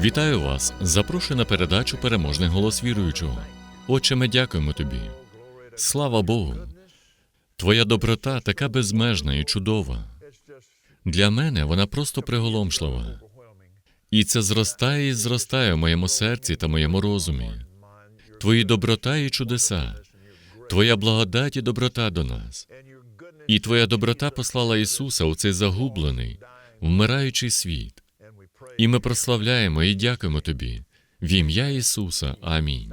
Вітаю вас! Запрошую на передачу Переможний голос віруючого. Отче, ми дякуємо тобі. Слава Богу! Твоя доброта така безмежна і чудова. Для мене вона просто приголомшлива. І це зростає і зростає в моєму серці та моєму розумі. Твої доброта і чудеса, Твоя благодать і доброта до нас. І Твоя доброта послала Ісуса у цей загублений, вмираючий світ. І ми прославляємо і дякуємо Тобі. В ім'я Ісуса. Амінь.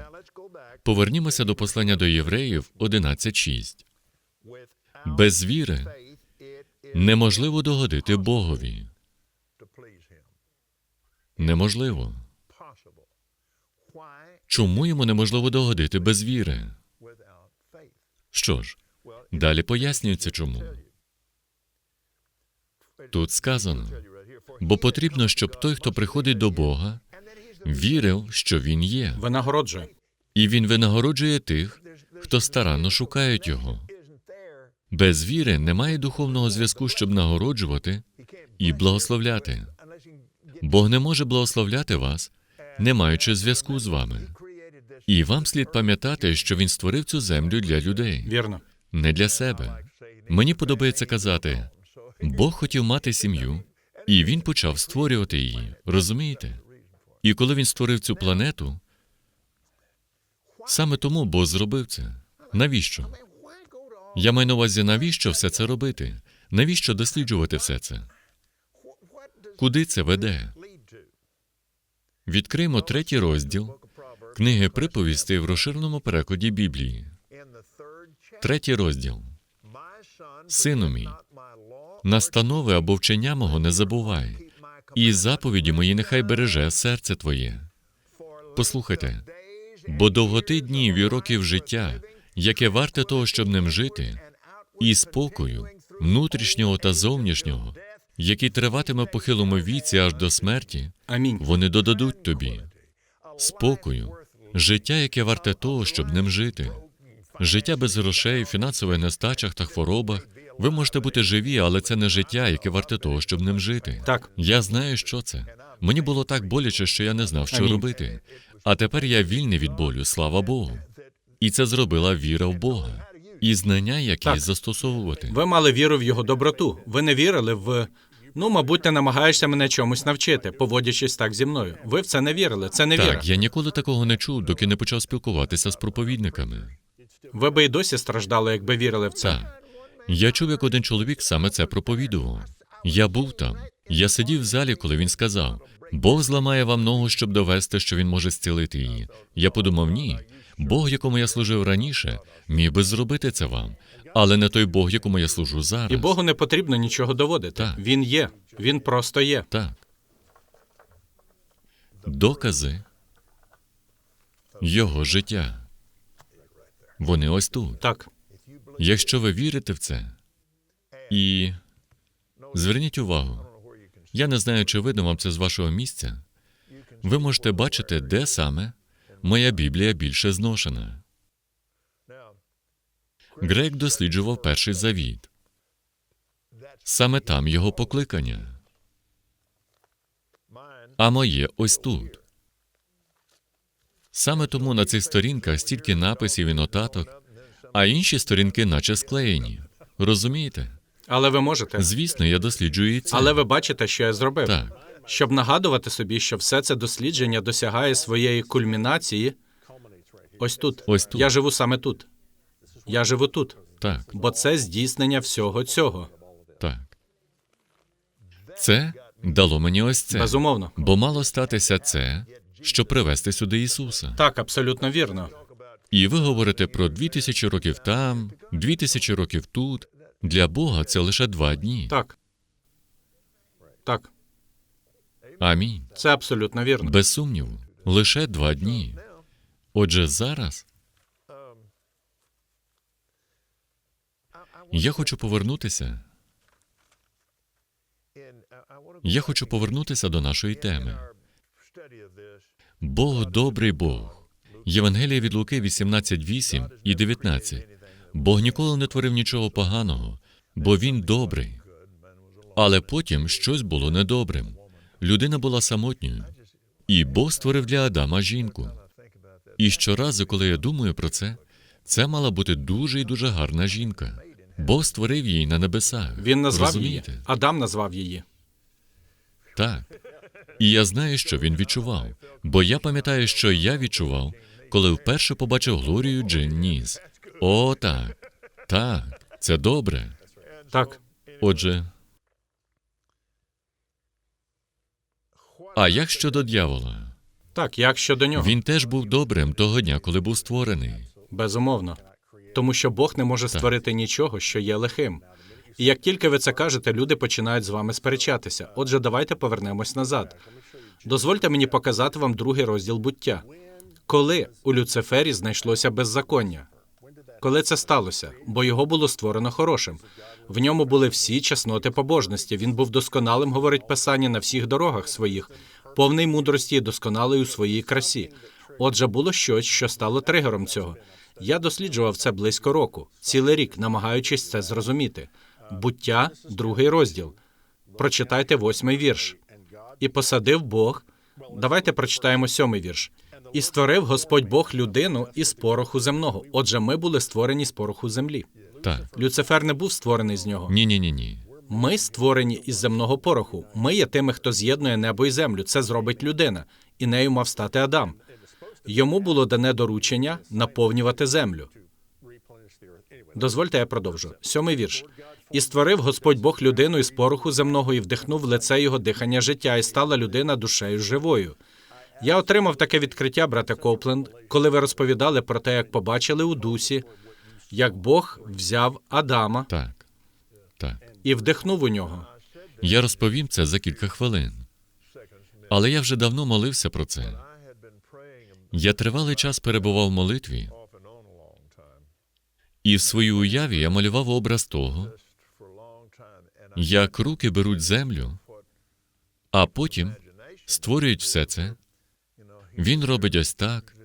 Повернімося до послання до євреїв 11.6. Без віри неможливо догодити Богові. Неможливо. Чому йому неможливо догодити без віри? Що ж, далі пояснюється чому. Тут сказано, бо потрібно, щоб той, хто приходить до Бога, вірив, що Він є, Винагороджує. і Він винагороджує тих, хто старанно шукають Його. Без віри немає духовного зв'язку, щоб нагороджувати і благословляти. Бог не може благословляти вас, не маючи зв'язку з вами. І вам слід пам'ятати, що він створив цю землю для людей, Вірно. не для себе. Мені подобається казати: Бог хотів мати сім'ю, і він почав створювати її. Розумієте? І коли він створив цю планету, саме тому Бог зробив це. Навіщо? Я маю на увазі, навіщо все це робити? Навіщо досліджувати все це? Куди це веде? Відкриємо третій розділ книги приповістей в розширеному перекладі Біблії. Третій розділ. Сину мій, настанови або вчення мого не забувай, і заповіді мої нехай береже серце твоє. Послухайте, бо довготи днів і років життя, яке варте того, щоб ним жити, і спокою, внутрішнього та зовнішнього, який триватиме в похилому віці аж до смерті, Амінь. вони додадуть тобі спокою, життя, яке варте того, щоб ним жити. Життя без грошей, фінансових нестачах та хворобах. Ви можете бути живі, але це не життя, яке варте того, щоб ним жити. Так. Я знаю, що це. Мені було так боляче, що я не знав, що Амінь. робити. А тепер я вільний від болю, слава Богу. І це зробила віра в Бога і знання, які Так. застосовувати. Ви мали віру в його доброту. Ви не вірили в. Ну, мабуть, ти намагаєшся мене чомусь навчити, поводячись так зі мною. Ви в це не вірили. Це не віра. Так, я ніколи такого не чув, доки не почав спілкуватися з проповідниками. Ви би і досі страждали, якби вірили в це. Так. Я чув, як один чоловік саме це проповідував. Я був там. Я сидів в залі, коли він сказав: Бог зламає вам ногу, щоб довести, що він може зцілити її. Я подумав, ні. Бог, якому я служив раніше, міг би зробити це вам, але не той Бог, якому я служу зараз. І Богу не потрібно нічого доводити. Так. Він є. Він просто є. Так. Докази його життя. Вони ось тут. Так. Якщо ви вірите в це, і зверніть увагу, я не знаю, чи видно вам це з вашого місця. Ви можете бачити, де саме моя Біблія більше зношена. Грек досліджував перший завіт. Саме там його покликання. А моє ось тут. Саме тому на цих сторінках стільки написів і нотаток, а інші сторінки наче склеєні. Розумієте? Але ви можете. Звісно, я досліджую і це. Але ви бачите, що я зробив. Так. Щоб нагадувати собі, що все це дослідження досягає своєї кульмінації. Ось тут. Ось тут. Я живу саме тут. Я живу тут, Так, бо це здійснення всього цього. так. Це дало мені ось це. Безумовно. Бо мало статися це, щоб привести сюди Ісуса. Так, абсолютно вірно. І ви говорите про дві тисячі років там, дві тисячі років тут. Для Бога це лише два дні. Так. Так, Амінь. це абсолютно вірно. Без сумніву, лише два дні. Отже, зараз я хочу повернутися. Я хочу повернутися до нашої теми. Бог добрий Бог. Євангелія від Луки 18.8 і 19. Бог ніколи не творив нічого поганого, бо він добрий. Але потім щось було недобрим. Людина була самотньою, і Бог створив для Адама жінку. І щоразу, коли я думаю про це, це мала бути дуже і дуже гарна жінка. Бог створив її на небесах. Він назвав Розумієте? її. Адам назвав її. Так. І я знаю, що він відчував, бо я пам'ятаю, що я відчував, коли вперше побачив Глорію Джин Ніс. О, так. Так, це добре. Так, Отже. А як щодо дьявола? так, як щодо нього? Він теж був добрим того дня, коли був створений. Безумовно. Тому що Бог не може створити нічого, що є лихим. І як тільки ви це кажете, люди починають з вами сперечатися. Отже, давайте повернемось назад. Дозвольте мені показати вам другий розділ буття. Коли у Люцифері знайшлося беззаконня? Коли це сталося? Бо його було створено хорошим. В ньому були всі чесноти побожності. Він був досконалим, говорить писання, на всіх дорогах своїх, повний мудрості і досконалий у своїй красі. Отже, було щось, що стало тригером цього. Я досліджував це близько року, цілий рік, намагаючись це зрозуміти. Буття, другий розділ. Прочитайте восьмий вірш. І посадив Бог. Давайте прочитаємо сьомий вірш. І створив Господь Бог людину із пороху земного. Отже, ми були створені з пороху землі. Так. Люцифер не був створений з нього. Ні, ні, ні, ні. Ми створені із земного пороху. Ми є тими, хто з'єднує небо і землю. Це зробить людина, і нею мав стати Адам. Йому було дане доручення наповнювати землю. Дозвольте, я продовжу. Сьомий вірш. І створив Господь Бог людину із пороху земного і вдихнув в лице його дихання життя, і стала людина душею живою. Я отримав таке відкриття, брате Копленд, коли ви розповідали про те, як побачили у дусі, як Бог взяв Адама Так. Так. і вдихнув у нього. Я розповім це за кілька хвилин. Але я вже давно молився про це. Я тривалий час перебував в молитві, і в своїй уяві я малював образ того, як руки беруть землю, а потім створюють все це. Він робить ось так.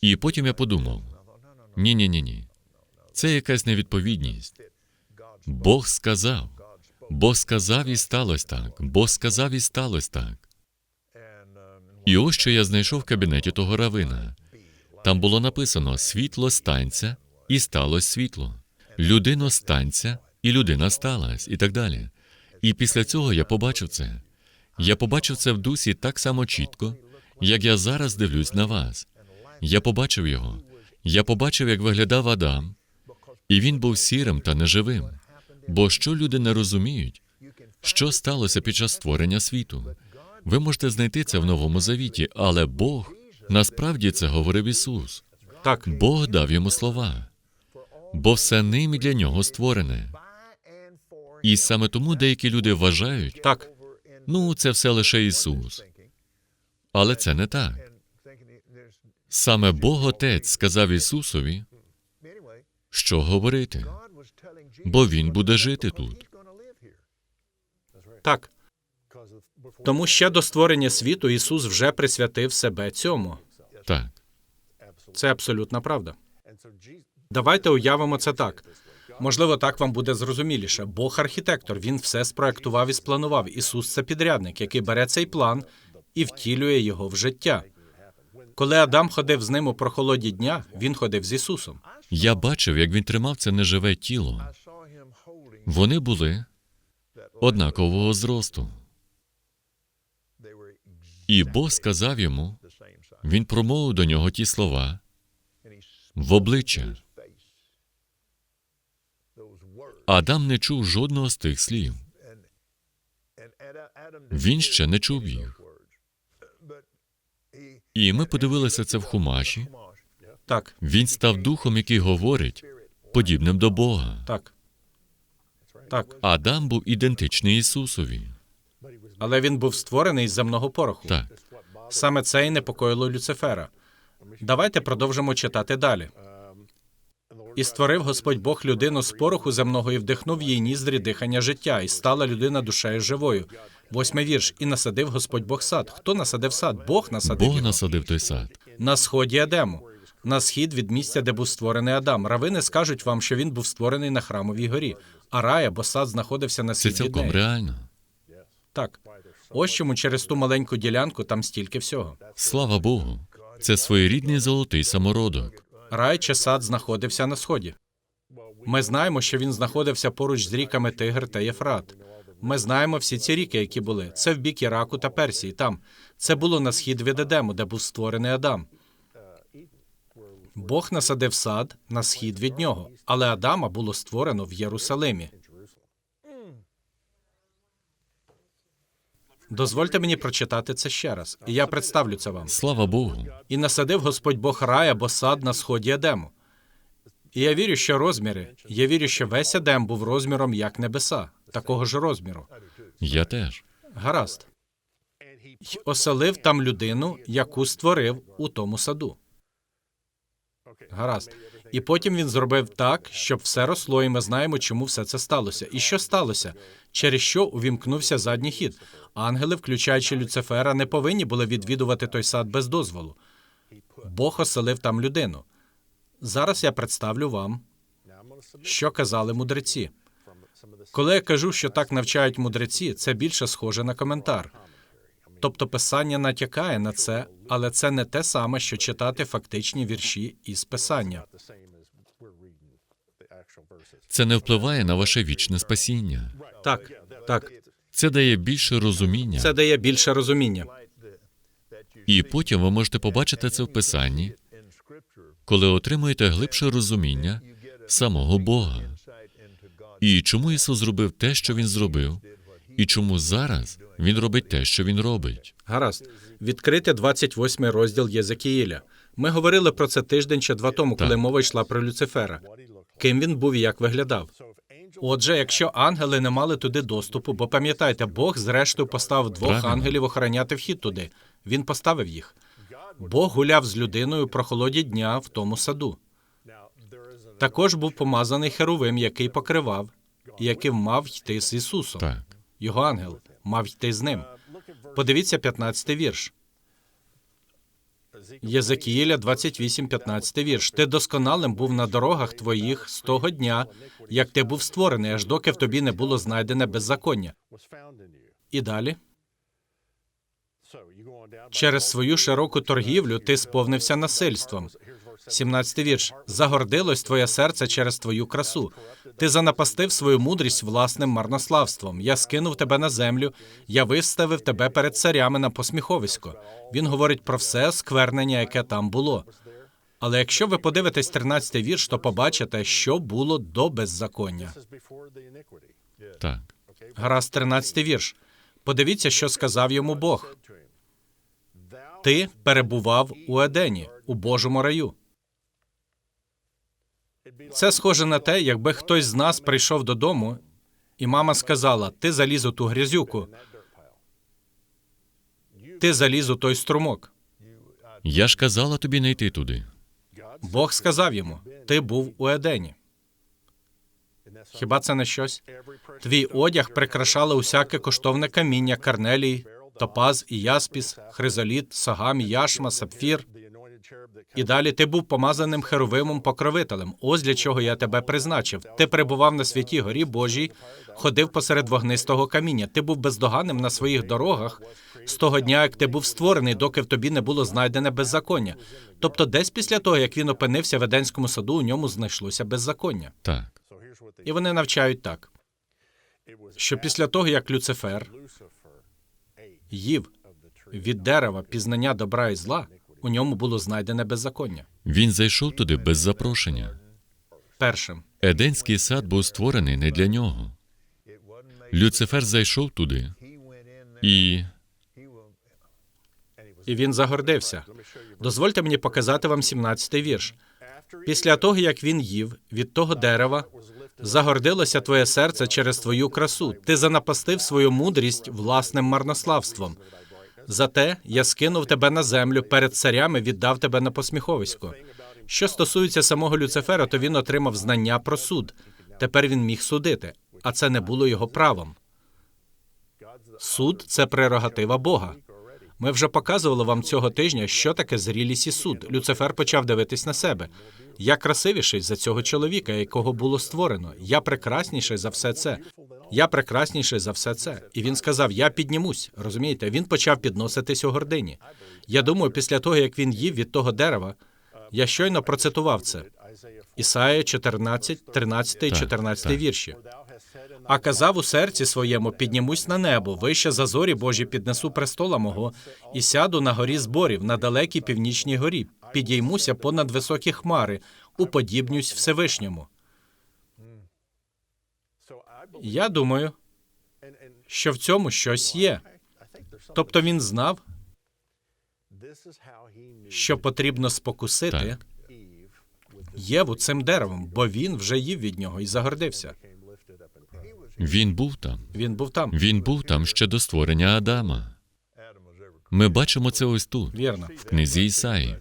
І потім я подумав: ні, ні, ні, ні. Це якась невідповідність. Бог сказав. Бог сказав і сталося так. Бог сказав і сталося так. І ось що я знайшов в кабінеті того равина. Там було написано світло станця, і сталося світло. Людино станця, і людина сталась, і так далі. І після цього я побачив це. Я побачив це в дусі так само чітко, як я зараз дивлюсь на вас. Я побачив його. Я побачив, як виглядав Адам, і він був сірим та неживим. Бо що люди не розуміють, що сталося під час створення світу? Ви можете знайти це в Новому Завіті, але Бог насправді це говорив Ісус. Так, Бог дав йому слова, бо все ним і для нього створене. І саме тому деякі люди вважають, так, ну, це все лише Ісус. Але це не так. Саме Бог Отець сказав Ісусові, що говорити, бо Він буде жити тут. так. Тому ще до створення світу Ісус вже присвятив себе цьому. Так. Це абсолютна правда. Давайте уявимо це так. Можливо, так вам буде зрозуміліше. Бог архітектор, він все спроектував і спланував. Ісус це підрядник, який бере цей план і втілює його в життя. Коли Адам ходив з ним у прохолоді дня, він ходив з Ісусом. Я бачив, як він тримав це неживе тіло. Вони були однакового зросту. І Бог сказав йому, він промовив до нього ті слова в обличчя. Адам не чув жодного з тих слів. Він ще не чув їх. І ми подивилися це в Хумаші. Так, Він став духом, який говорить, подібним до Бога. так. Так, Адам був ідентичний Ісусові. але він був створений з земного пороху. Так, Саме це і непокоїло Люцифера. Давайте продовжимо читати далі. І створив Господь Бог людину з пороху земного і вдихнув їй ніздрі дихання життя, і стала людина душею живою. Восьмий вірш. І насадив Господь Бог сад. Хто насадив сад? Бог насадив Бог його. насадив той сад. на сході Едему, на схід від місця, де був створений Адам. Равини скажуть вам, що він був створений на храмовій горі, а рай або сад знаходився на Це схід від цілком неї. реально. Так. Ось чому через ту маленьку ділянку там стільки всього. Слава Богу. Це своєрідний золотий самородок. Рай чи сад знаходився на сході. Ми знаємо, що він знаходився поруч з ріками Тигр та Єфрат. Ми знаємо всі ці ріки, які були. Це в бік Іраку та Персії. Там це було на схід від Едему, де був створений Адам. Бог насадив сад на схід від нього, але Адама було створено в Єрусалимі. Дозвольте мені прочитати це ще раз, і я представлю це вам. Слава Богу. І насадив Господь Бог рай або сад на сході Едему. І я вірю, що розміри, я вірю, що весь Едем був розміром як небеса, такого ж розміру. Я теж. Гаразд. Й оселив там людину, яку створив у тому саду. Гаразд. І потім він зробив так, щоб все росло, і ми знаємо, чому все це сталося. І що сталося? Через що увімкнувся задній хід. Ангели, включаючи Люцифера, не повинні були відвідувати той сад без дозволу. Бог оселив там людину. Зараз я представлю вам, що казали мудреці. Коли я кажу, що так навчають мудреці, це більше схоже на коментар. Тобто писання натякає на це, але це не те саме, що читати фактичні вірші із писання. Це не впливає на ваше вічне спасіння. Так, так, Це дає більше розуміння. це дає більше розуміння. І потім ви можете побачити це в писанні, коли отримуєте глибше розуміння самого Бога. І чому Ісус зробив те, що Він зробив, і чому зараз Він робить те, що Він робить. Гаразд, відкрити 28 розділ Єзекіїля. Ми говорили про це тиждень чи два тому, коли Так. мова йшла про Люцифера. Ким він був і як виглядав. Отже, якщо ангели не мали туди доступу, бо пам'ятайте, Бог зрештою поставив двох Правильно. ангелів охороняти вхід туди. Він поставив їх. Бог гуляв з людиною про холоді дня в тому саду. Також був помазаний херовим, який покривав, і який мав йти з Ісусом. Так. Його ангел мав йти з ним. Подивіться 15 вірш. Єзекіїля 28, 15 вірш. Ти досконалим був на дорогах твоїх з того дня, як ти був створений, аж доки в тобі не було знайдене беззаконня. І далі. Через свою широку торгівлю ти сповнився насильством. 17 вірш. Загордилось твоє серце через твою красу. Ти занапастив свою мудрість власним марнославством. Я скинув тебе на землю, я виставив тебе перед царями на посміховисько. Він говорить про все сквернення, яке там було. Але якщо ви подивитесь 13 вірш, то побачите, що було до беззаконня. Так. Гаразд, 13 вірш. Подивіться, що сказав йому Бог. Ти перебував у Едені, у Божому раю. Це схоже на те, якби хтось з нас прийшов додому, і мама сказала: Ти заліз у ту грязюку, ти заліз у той струмок. Я ж казала тобі не йти туди. Бог сказав йому: Ти був у Едені. Хіба це не щось? Твій одяг прикрашало усяке коштовне каміння, карнелій, топаз і яспіс, хризоліт, сагам, яшма, сапфір. І далі ти був помазаним херовимом покровителем. Ось для чого я тебе призначив. Ти перебував на святій горі Божій, ходив посеред вогнистого каміння. Ти був бездоганним на своїх дорогах з того дня, як ти був створений, доки в тобі не було знайдене беззаконня. Тобто, десь після того, як він опинився в Еденському саду, у ньому знайшлося беззаконня. Так. І вони навчають так, що після того, як Люцифер їв від дерева пізнання добра і зла, у ньому було знайдене беззаконня. Він зайшов туди без запрошення. Першим. Еденський сад був створений не для нього. Люцифер зайшов туди і І він загордився. Дозвольте мені показати вам 17-й вірш. Після того, як він їв від того дерева, загордилося твоє серце через твою красу. Ти занапастив свою мудрість власним марнославством. Зате я скинув тебе на землю перед царями, віддав тебе на посміховисько. Що стосується самого Люцифера, то він отримав знання про суд. Тепер він міг судити, а це не було його правом. Суд це прерогатива Бога. Ми вже показували вам цього тижня, що таке зрілість і суд. Люцифер почав дивитись на себе. Я красивіший за цього чоловіка, якого було створено. Я прекрасніший за все це. Я прекрасніший за все це. І він сказав: Я піднімусь. Розумієте? Він почав підноситись у гордині. Я думаю, після того, як він їв від того дерева, я щойно процитував це. Ісая 14, 13 і Так, 14 так. вірші. А казав у серці своєму: піднімусь на небо, вище за зорі Божі піднесу престола мого, і сяду на горі зборів, на далекій північній горі, підіймуся понад високі хмари, уподібнюсь Всевишньому. Я думаю, що в цьому щось є. Тобто він знав, що потрібно спокусити Так. Єву цим деревом, бо він вже їв від нього і загордився. він був там. Він був там. Він був там ще до створення Адама. Ми бачимо це ось тут, Вірно. в книзі Ісаї.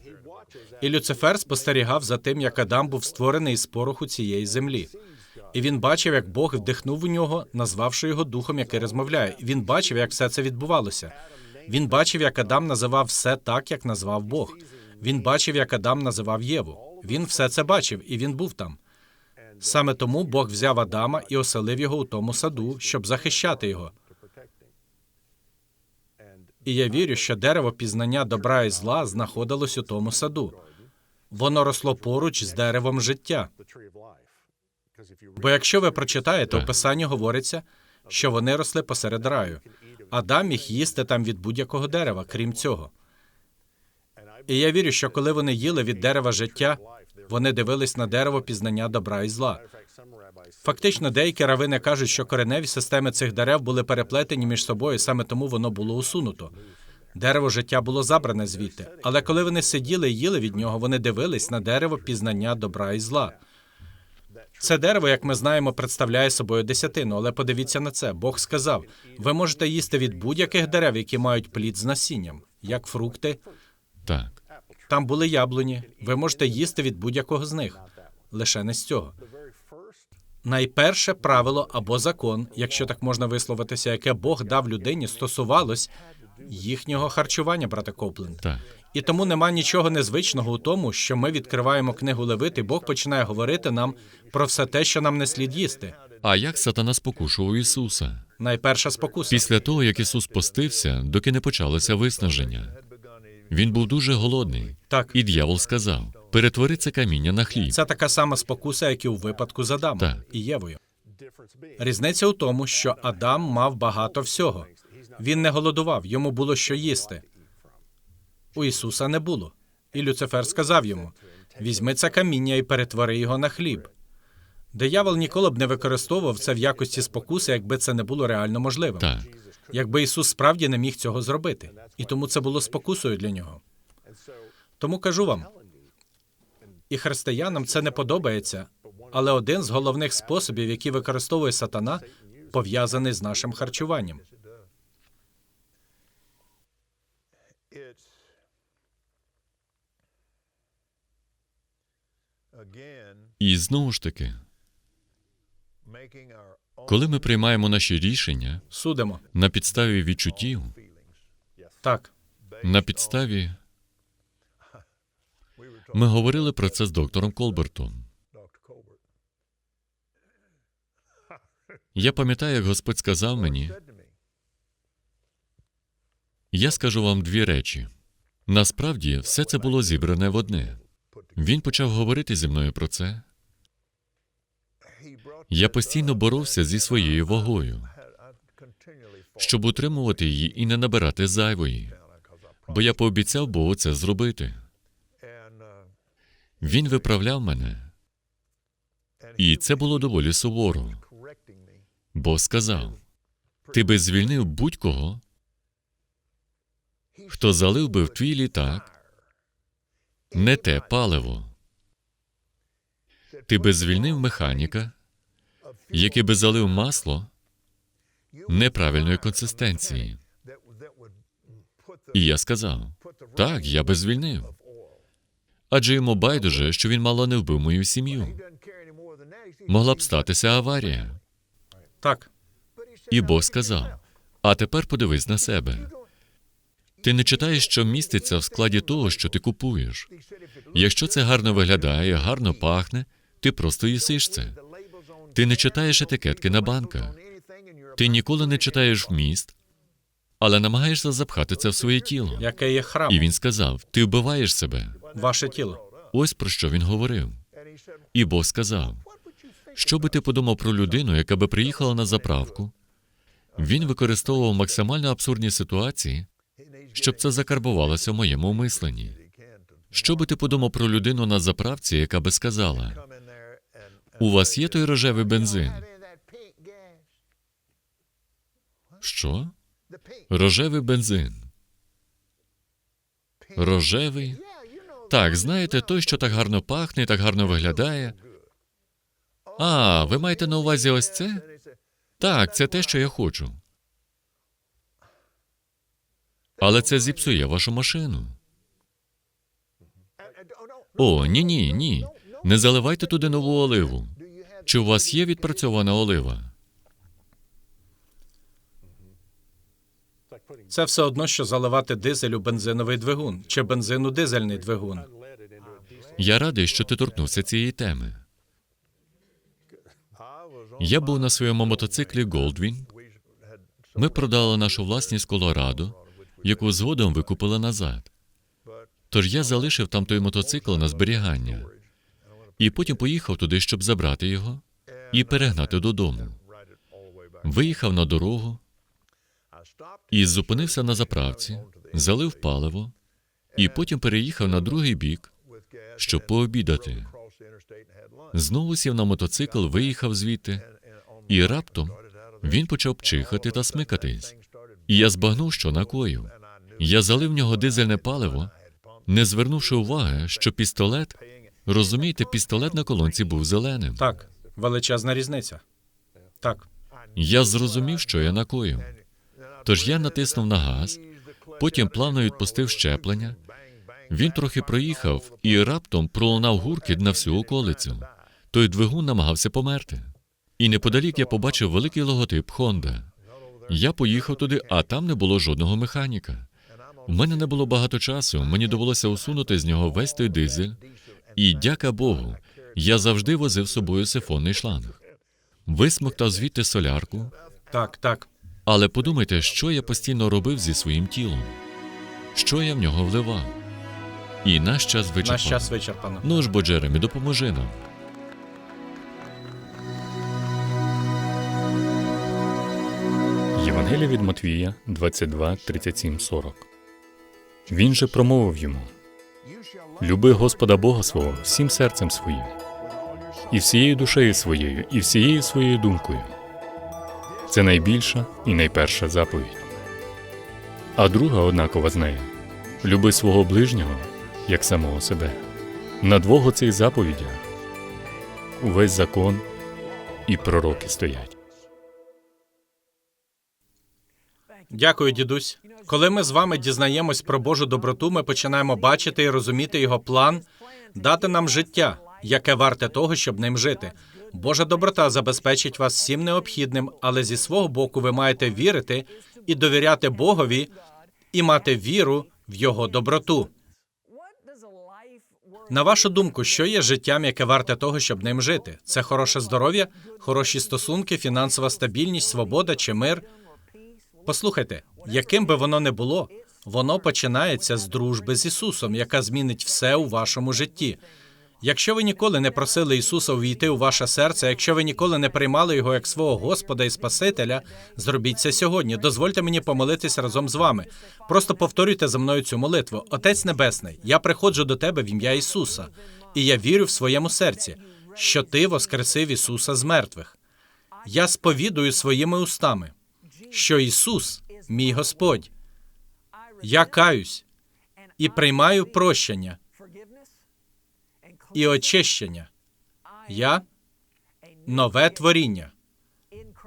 І Люцифер спостерігав за тим, як Адам був створений із пороху цієї землі. І він бачив, як Бог вдихнув у нього, назвавши його духом, який розмовляє. Він бачив, як все це відбувалося. Він бачив, як Адам називав все так, як назвав Бог. Він бачив, як Адам називав Єву. Він все це бачив, і він був там. Саме тому Бог взяв Адама і оселив його у тому саду, щоб захищати його. І я вірю, що дерево пізнання добра і зла знаходилось у тому саду. Воно росло поруч з деревом життя. Бо якщо ви прочитаєте, у Писанні говориться, що вони росли посеред раю. Адам міг їсти там від будь-якого дерева, крім цього. І я вірю, що коли вони їли від дерева життя, вони дивились на дерево пізнання добра і зла. Фактично, деякі равини кажуть, що кореневі системи цих дерев були переплетені між собою, саме тому воно було усунуто. Дерево життя було забране звідти. Але коли вони сиділи і їли від нього, вони дивились на дерево пізнання добра і зла. Це дерево, як ми знаємо, представляє собою десятину, але подивіться на це. Бог сказав: ви можете їсти від будь-яких дерев, які мають плід з насінням, як фрукти. Так. Там були яблуні. Ви можете їсти від будь-якого з них, лише не з цього. Найперше правило або закон, якщо так можна висловитися, яке Бог дав людині, стосувалось їхнього харчування, брате Копленд. Так. І тому нема нічого незвичного у тому, що ми відкриваємо книгу Левит, і Бог починає говорити нам про все те, що нам не слід їсти. А як сатана спокушував Ісуса? Найперша спокуса. Після того, як Ісус постився, доки не почалося виснаження. Він був дуже голодний. Так, І дьявол сказав: перетвори це каміння на хліб. це така сама спокуса, як і у випадку з Адамом Так. і Євою. Різниця у тому, що Адам мав багато всього. Він не голодував, йому було що їсти. У Ісуса не було. І Люцифер сказав йому: візьми це каміння і перетвори його на хліб. Диявол ніколи б не використовував це в якості спокуси, якби це не було реально можливим. Так. Якби Ісус справді не міг цього зробити. І тому це було спокусою для нього. Тому кажу вам, і християнам це не подобається, але один з головних способів, які використовує сатана, пов'язаний з нашим харчуванням. І знову ж таки, коли ми приймаємо наші рішення Судимо. на підставі відчуттів, Так, на підставі Ми говорили про це з доктором Колбертом. Я пам'ятаю, як Господь сказав мені, я скажу вам дві речі. Насправді, все це було зібране в одне. Він почав говорити зі мною про це. Я постійно боровся зі своєю вагою, щоб утримувати її і не набирати зайвої, бо я пообіцяв Богу це зробити. Він виправляв мене, і це було доволі суворо, бо сказав: ти би звільнив будь-кого, хто залив би в твій літак не те паливо. Ти би звільнив механіка, який би залив масло неправильної консистенції. І я сказав: так, я би звільнив. Адже йому байдуже, що він мало не вбив мою сім'ю. Могла б статися аварія. Так, І Бог сказав: А тепер подивись на себе. Ти не читаєш, що міститься в складі того, що ти купуєш. Якщо це гарно виглядає, гарно пахне, ти просто їсиш це. Ти не читаєш етикетки на банках. Ти ніколи не читаєш вміст, але намагаєшся запхати це в своє тіло. яке є храм, І він сказав: Ти вбиваєш себе. ваше тіло. Ось про що він говорив. І Бог сказав: Що би ти подумав про людину, яка би приїхала на заправку? Він використовував максимально абсурдні ситуації, щоб це закарбувалося в моєму мисленні. Що би ти подумав про людину на заправці, яка би сказала: У вас є той рожевий бензин? Що? Рожевий бензин. Рожевий? Так, знаєте, той, що так гарно пахне так гарно виглядає. А, ви маєте на увазі ось це? Так, це те, що я хочу. Але це зіпсує вашу машину. О, ні, ні, ні. Не заливайте туди нову оливу. Чи у вас є відпрацьована олива? Це все одно, що заливати дизель у бензиновий двигун чи бензин у дизельний двигун. Я радий, що ти торкнувся цієї теми. Я був на своєму мотоциклі Goldwing. we Ми продали нашу власність Колорадо, яку згодом викупили назад. Тож я залишив там той мотоцикл на зберігання і потім поїхав туди, щоб забрати його і перегнати додому. Виїхав на дорогу і зупинився на заправці, залив паливо і потім переїхав на другий бік, щоб пообідати. Знову сів на мотоцикл, виїхав звідти, і раптом він почав чихати та смикатись. І я збагнув, що накоїв. Я залив в нього дизельне паливо, не звернувши уваги, що пістолет, розумієте, пістолет на колонці був зеленим. Так, величезна різниця. Так, Я зрозумів, що я накоїв. Тож я натиснув на газ, потім плавно відпустив щеплення. Він трохи проїхав і раптом пролунав гуркіт на всю околицю. Той двигун намагався померти. І неподалік я побачив великий логотип Honda. Я поїхав туди, а там не було жодного механіка. У мене не було багато часу, мені довелося усунути з нього весь той дизель. І, дяка Богу, я завжди возив з собою сифонний шланг. Висмоктав звідти солярку, так, так. але подумайте, що я постійно робив зі своїм тілом, що я в нього вливав. І наш час вичерпано. Наш час вичерпано. Ну ж бо, Джеремі, допоможи нам. Євангелія від Матвія 22, 37, 40. Він же промовив йому: Люби Господа Бога свого всім серцем своїм, і всією душею своєю, і всією своєю думкою. Це найбільша і найперша заповідь. А друга однакова з нею люби свого ближнього як самого себе. На двох оцих заповідях увесь закон і пророки стоять. Дякую, дідусь. Коли ми з вами дізнаємось про Божу доброту, ми починаємо бачити і розуміти його план дати нам життя, яке варте того, щоб ним жити. Божа доброта забезпечить вас всім необхідним, але зі свого боку ви маєте вірити і довіряти Богові і мати віру в його доброту. На вашу думку, що є життям, яке варте того, щоб ним жити? Це хороше здоров'я, хороші стосунки, фінансова стабільність, свобода чи мир? Послухайте, яким би воно не було, воно починається з дружби з Ісусом, яка змінить все у вашому житті. Якщо ви ніколи не просили Ісуса увійти у ваше серце, якщо ви ніколи не приймали його як свого Господа і Спасителя, зробіть це сьогодні. Дозвольте мені помолитись разом з вами. Просто повторюйте за мною цю молитву. Отець Небесний, я приходжу до тебе в ім'я Ісуса, і я вірю в своєму серці, що Ти воскресив Ісуса з мертвих. Я сповідую своїми устами, що Ісус, мій Господь. Я каюсь і приймаю прощення і очищення. Я нове творіння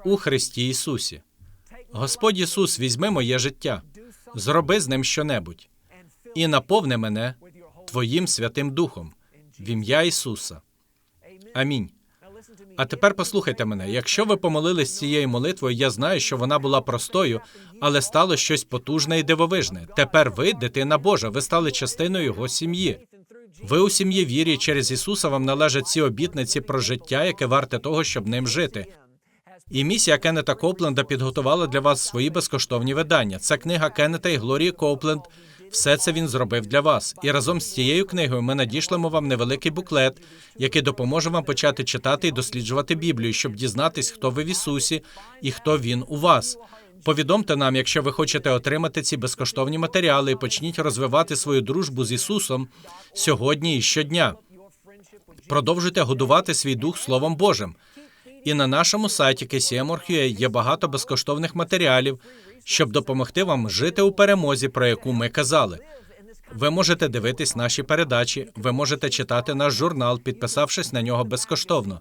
у Христі Ісусі. Господь Ісус, візьми моє життя, зроби з ним щонебудь і наповни мене Твоїм Святим Духом в ім'я Ісуса. Амінь. А тепер послухайте мене. Якщо ви помолились цією молитвою, я знаю, що вона була простою, але стало щось потужне і дивовижне. Тепер ви, дитина Божа, ви стали частиною його сім'ї. Ви у сім'ї вірі через Ісуса вам належать ці обітниці про життя, яке варте того, щоб ним жити. І місія Кеннета Копленда підготувала для вас свої безкоштовні видання. Це книга Кеннета і Глорії Копленд. Все це він зробив для вас. І разом з цією книгою ми надішлемо вам невеликий буклет, який допоможе вам почати читати і досліджувати Біблію, щоб дізнатись, хто ви в Ісусі і хто він у вас. Повідомте нам, якщо ви хочете отримати ці безкоштовні матеріали, і почніть розвивати свою дружбу з Ісусом сьогодні і щодня. Продовжуйте годувати свій дух Словом Божим. І на нашому сайті KCM.org.ua є багато безкоштовних матеріалів, щоб допомогти вам жити у перемозі, про яку ми казали. Ви можете дивитись наші передачі, ви можете читати наш журнал, підписавшись на нього безкоштовно.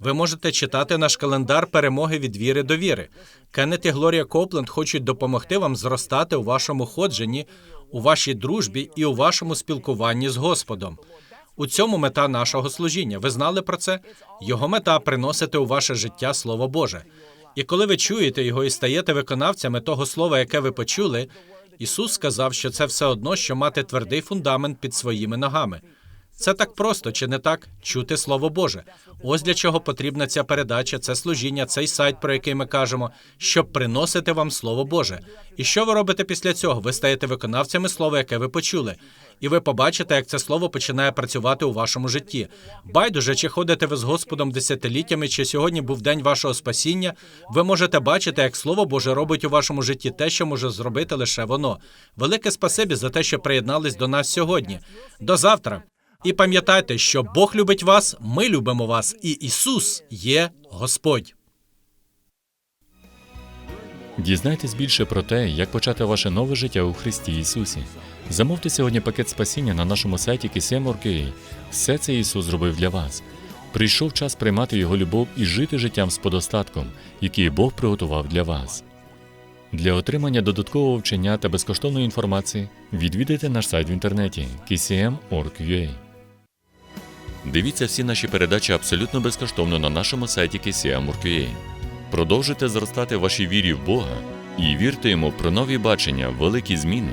Ви можете читати наш календар перемоги від віри до віри. Кеннет і Глорія Копленд хочуть допомогти вам зростати у вашому ходженні, у вашій дружбі і у вашому спілкуванні з Господом. У цьому мета нашого служіння. Ви знали про це? Його мета приносити у ваше життя Слово Боже. І коли ви чуєте його і стаєте виконавцями того слова, яке ви почули, Ісус сказав, що це все одно, що мати твердий фундамент під своїми ногами. Це так просто, чи не так? Чути Слово Боже. Ось для чого потрібна ця передача, це служіння, цей сайт, про який ми кажемо, щоб приносити вам Слово Боже. І що ви робите після цього? Ви стаєте виконавцями слова, яке ви почули. І ви побачите, як це слово починає працювати у вашому житті. Байдуже, чи ходите ви з Господом десятиліттями, чи сьогодні був день вашого спасіння. Ви можете бачити, як Слово Боже робить у вашому житті те, що може зробити лише воно. Велике спасибі за те, що приєднались до нас сьогодні. До завтра. І пам'ятайте, що Бог любить вас, ми любимо вас, і Ісус є Господь. Дізнайтесь більше про те, як почати ваше нове життя у Христі Ісусі. Замовте сьогодні пакет спасіння на нашому сайті KSM.org.ua. Все це Ісус зробив для вас. Прийшов час приймати Його любов і жити життям з подостатком, який Бог приготував для вас. Для отримання додаткового вчення та безкоштовної інформації відвідайте наш сайт в інтернеті kcm.org.ua. Дивіться всі наші передачі абсолютно безкоштовно на нашому сайті KCM.org.ua. Продовжуйте зростати в вашій вірі в Бога і вірте йому про нові бачення, великі зміни